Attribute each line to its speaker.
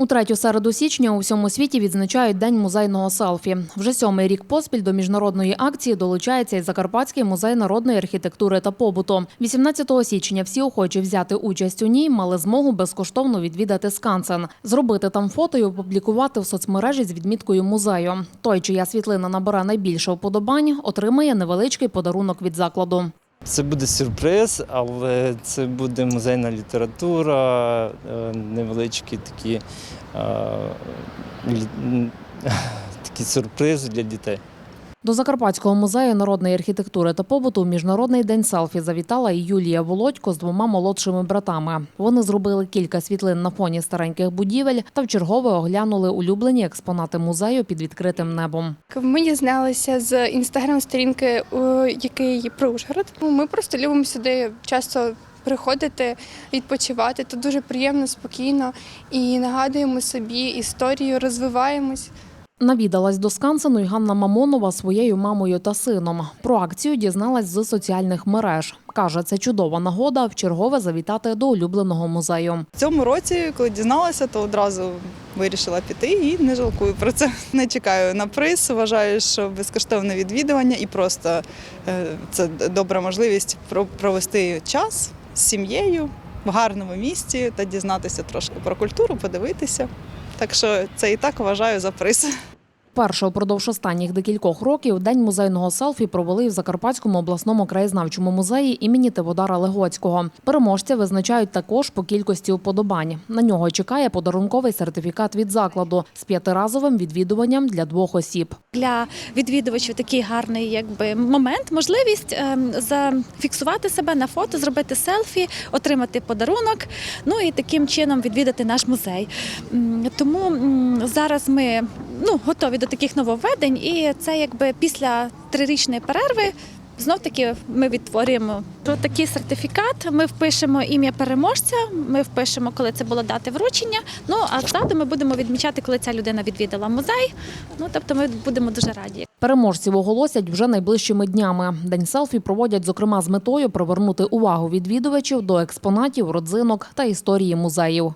Speaker 1: У третю середу січня у всьому світі відзначають День музейного селфі. Вже сьомий рік поспіль до міжнародної акції долучається і Закарпатський музей народної архітектури та побуту. 18 січня всі охочі взяти участь у ній мали змогу безкоштовно відвідати скансен, зробити там фото і опублікувати в соцмережі з відміткою музею. Той, чия світлина набере найбільше вподобань, отримає невеличкий подарунок від закладу.
Speaker 2: Це буде сюрприз, але це буде музейна література, е, невеличкі такі, е, такі сюрпризи для дітей.
Speaker 1: До Закарпатського музею народної архітектури та побуту міжнародний день селфі завітала і Юлія Володько з двома молодшими братами. Вони зробили кілька світлин на фоні стареньких будівель та вчергове оглянули улюблені експонати музею під відкритим небом.
Speaker 3: Ми дізналися з інстаграм-сторінки, який про Ужгород. Ми просто любимо сюди часто приходити, відпочивати. Тут дуже приємно, спокійно і нагадуємо собі історію, розвиваємось.
Speaker 1: Навідалась до скансену й Ганна Мамонова своєю мамою та сином. Про акцію дізналась з соціальних мереж. Каже, це чудова нагода вчергове завітати до улюбленого музею.
Speaker 4: В цьому році, коли дізналася, то одразу вирішила піти і не жалкую про це. Не чекаю на приз. Вважаю, що безкоштовне відвідування і просто е, це добра можливість про- провести час з сім'єю в гарному місці та дізнатися трошки про культуру, подивитися. Так що це і так вважаю за приз.
Speaker 1: Перше упродовж останніх декількох років день музейного селфі провели в Закарпатському обласному краєзнавчому музеї імені Теводара Легоцького. Переможця визначають також по кількості уподобань. На нього чекає подарунковий сертифікат від закладу з п'ятиразовим відвідуванням для двох осіб.
Speaker 5: для відвідувачів такий гарний якби момент, можливість ем, зафіксувати себе на фото, зробити селфі, отримати подарунок. Ну і таким чином відвідати наш музей. Тому зараз ми ну, готові до таких нововведень, і це якби після трирічної перерви. Знов таки ми відтворюємо такий сертифікат. Ми впишемо ім'я переможця, ми впишемо, коли це було дати вручення. Ну а ззаду ми будемо відмічати, коли ця людина відвідала музей. Ну тобто ми будемо дуже раді.
Speaker 1: Переможців оголосять вже найближчими днями. День селфі проводять, зокрема, з метою привернути увагу відвідувачів до експонатів, родзинок та історії музеїв.